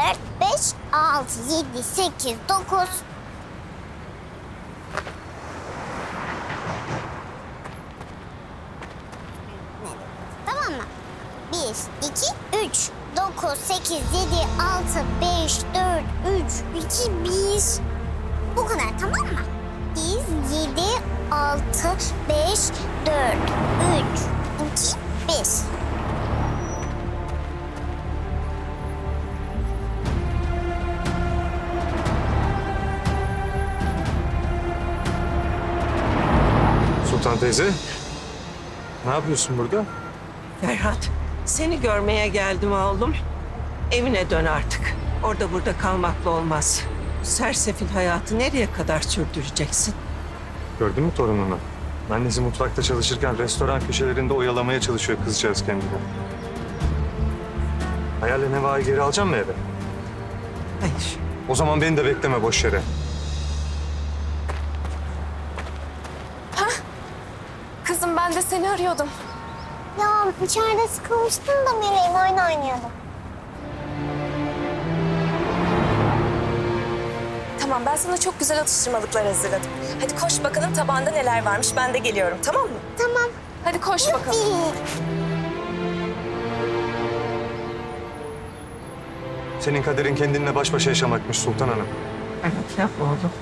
4, 5, 6, 7, 8, 9. Tamam mı? 1, 2, 3, 9, 8, 7, 6, 5, 4, 3, 2, 1. Bu kadar tamam mı? 8, 7, 6, 5, 4, 3, Sultan teyze. Ne yapıyorsun burada? Ferhat, seni görmeye geldim oğlum. Evine dön artık. Orada burada kalmakla olmaz. Sersefil hayatı nereye kadar sürdüreceksin? Gördün mü torununu? Annesi mutfakta çalışırken restoran köşelerinde oyalamaya çalışıyor kızcağız kendini. Hayalle Neva'yı geri alacağım mı eve? Hayır. O zaman beni de bekleme boş yere. Ben de seni arıyordum. Ya içeride sıkılmıştım da meleğim oyun oynuyordum. Tamam ben sana çok güzel atıştırmalıklar hazırladım. Hadi koş bakalım tabağında neler varmış ben de geliyorum tamam mı? Tamam. Hadi koş bakalım. Senin kaderin kendinle baş başa yaşamakmış Sultan Hanım. Evet, yapma oğlum.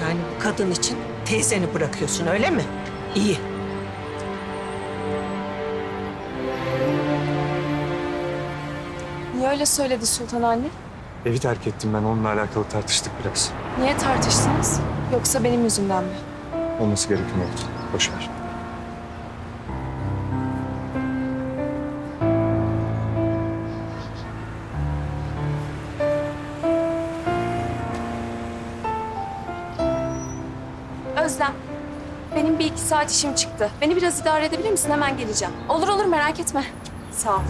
Yani bu kadın için teyzeni bırakıyorsun öyle mi? İyi. Niye öyle söyledi Sultan anne? Evi terk ettim ben onunla alakalı tartıştık biraz. Niye tartıştınız? Yoksa benim yüzümden mi? Olması gereken oldu. Boş ver. Özlem, benim bir iki saat işim çıktı. Beni biraz idare edebilir misin? Hemen geleceğim. Olur olur merak etme. Sağ ol.